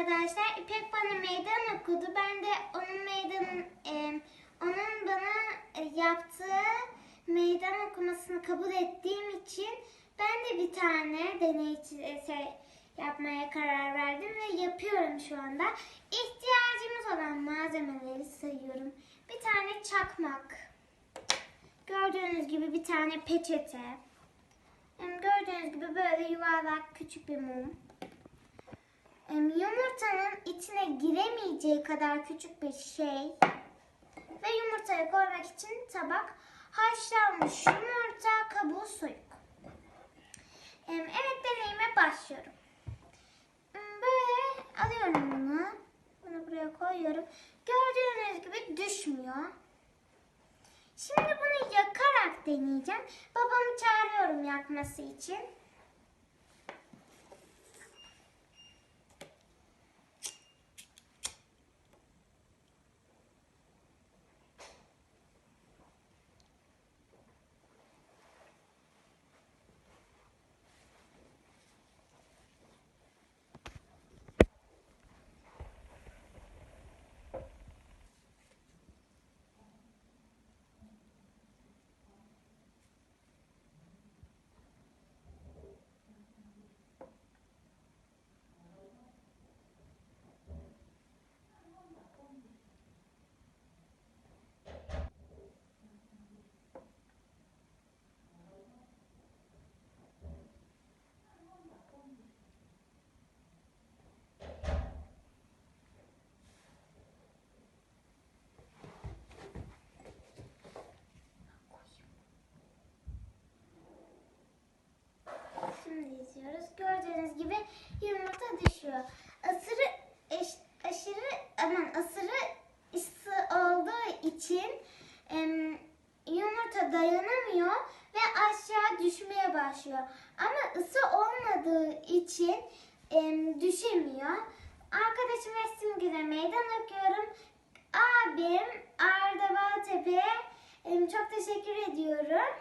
arkadaşlar. İpek bana meydan okudu. Ben de onun meydanın e, onun bana e, yaptığı meydan okumasını kabul ettiğim için ben de bir tane deney çi- şey yapmaya karar verdim ve yapıyorum şu anda. İhtiyacımız olan malzemeleri sayıyorum. Bir tane çakmak. Gördüğünüz gibi bir tane peçete. Gördüğünüz gibi böyle yuvarlak küçük bir mum. Yumurtanın içine giremeyeceği kadar küçük bir şey. Ve yumurtayı koymak için tabak. Haşlanmış yumurta, kabuğu soyuk. Evet deneyime başlıyorum. Böyle alıyorum bunu. Bunu buraya koyuyorum. Gördüğünüz gibi düşmüyor. Şimdi bunu yakarak deneyeceğim. Babamı çağırıyorum yakması için. İzliyoruz. Gördüğünüz gibi yumurta düşüyor. Asırı eş- aşırı aman asırı ısı olduğu için em, yumurta dayanamıyor ve aşağı düşmeye başlıyor. Ama ısı olmadığı için em, düşemiyor. Arkadaşım ve Simgül'e meydan okuyorum. Abim Arda Baltepe'ye çok teşekkür ediyorum.